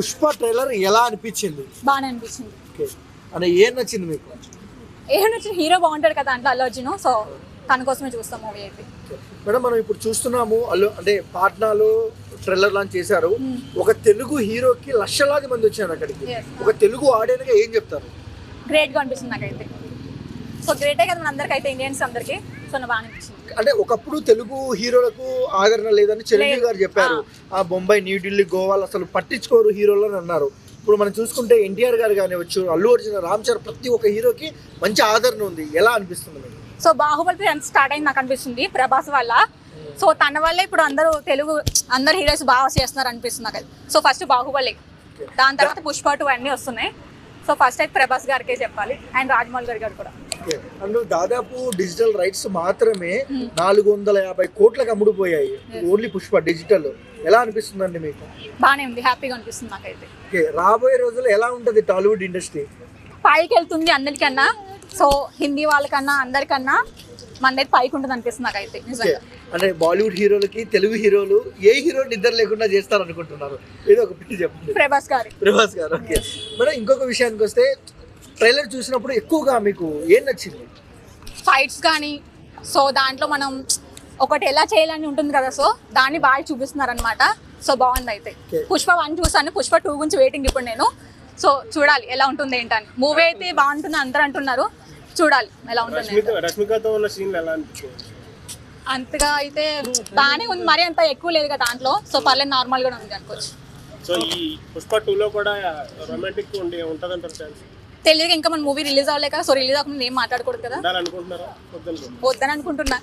Pushpa trailer ఎలా అనిపించింది? బాగానే అనిపించింది. ఓకే. అంటే ఏం నచ్చింది మీకు? ఏ నుంచి హీరో బాగుంటాడు కదా దాంట్లో అల్లు అర్జున్ సో తన కోసమే చూస్తాం మూవీ అయితే. మేడం మనం ఇప్పుడు చూస్తున్నాము అల్లు అంటే పాట్నాలో ట్రైలర్ లాంచ్ చేశారు. ఒక తెలుగు హీరోకి లక్షలాది మంది వచ్చారు అక్కడికి. ఒక తెలుగు ఆడియన్గా ఏం చెప్తారు? గ్రేట్గా అనిపిస్తుంది నాకైతే. సో గ్రేటే కదా మనందరికీ అయితే ఇండియన్స్ అందరికీ. సో నాకు బాగా అనిపించింది అంటే ఒకప్పుడు తెలుగు హీరోలకు ఆదరణ లేదని చిరంజీవి. గారు చెప్పారు. ఆ. బొంబాయి న్యూఢిల్లీ గోవాలు అసలు పట్టించుకోరు హీరోలు అని అన్నారు. ఇప్పుడు మనం చూసుకుంటే ఎన్టీఆర్ గారు కానివచ్చు అల్లు అర్జున్ రామ్ చరణ్ ప్రతి ఒక్క హీరోకి మంచి ఆదరణ ఉంది. ఎలా అనిపిస్తుంది సో బాహుబలి ఎంత స్టార్ట్ అయింది నాకు అనిపిస్తుంది ప్రభాస్ వల్ల. సో తన వల్లే ఇప్పుడు అందరూ తెలుగు అందరు హీరోస్ బాగా చేస్తున్నారు అనిపిస్తుంది నాకు. So first Baahubali. దాని తర్వాత పుష్ప టూ అన్నీ వస్తున్నాయి. సో ఫస్ట్ అయితే ప్రభాస్ గారికే చెప్పాలి అండ్ రాజమౌళి గారి గారు కూడా. అండ్ దాదాపు డిజిటల్ రైట్స్ మాత్రమే నాలుగు వందల యాభై కోట్లకు అమ్ముడుపోయాయి. ఓన్లీ పుష్ప డిజిటల్ ఎలా అనిపిస్తుందండి మీకు? బాగానే ఉంది హ్యాపీగా అనిపిస్తుంది నాకైతే. ఓకే. రాబోయే రోజుల్లో ఎలా ఉంటుంది టాలీవుడ్ ఇండస్ట్రీ? పైకి వెళ్తుంది అందరికన్నా. సో హిందీ వాళ్ళకన్నా అందరికన్నా మనదైతే పైకి ఉంటుంది అనిపిస్తుంది నాకైతే నిజంగా. అంటే బాలీవుడ్ హీరోలకి తెలుగు హీరోలు ఏ హీరో నిద్ర లేకుండా చేస్తారు అనుకుంటున్నారు ఏదో ఒక చెప్పండి. ప్రభాస్ గారి. ప్రభాస్ గారు ఓకే. మేడం ఇంకొక విషయానికి వస్తే ట్రైలర్ చూసినప్పుడు ఎక్కువగా మీకు ఏం నచ్చింది? ఫైట్స్ కానీ సో దాంట్లో మనం ఒకటి ఎలా చేయాలని ఉంటుంది కదా సో దాన్ని బాగా చూపిస్తున్నారు అనమాట సో బాగుంది అయితే. పుష్ప వన్ చూసాను పుష్ప టూ గురించి వెయిటింగ్ ఇప్పుడు నేను. సో చూడాలి ఎలా ఉంటుంది ఏంటని. మూవీ అయితే బాగుంటుంది అందరూ అంటున్నారు. చూడాలి ఎలా ఉంటుంది ఏంటో. రష్మిక రష్మికతో ఉన్న సీన్లు ఎలా అనిపించింది? అంతగా అయితే బాగానే ఉంది మరి అంత ఎక్కువ లేదు కదా దాంట్లో. సో పర్లేదు నార్మల్గా ఉంది అనుకోవచ్చు. సో ఈ పుష్ప టూలో కూడా రొమాంటిక్ ఉండి ఉంటుందంటారు ఛాన్స్. తెలియక ఇంకా మన మూవీ రిలీజ్ అవ్వలేక సో రిలీజ్ అవ్వకుండా ఏం మాట్లాడకూడదు కదా? వద్దనుకుంటున్నారా వద్దని అనుకుంటున్నా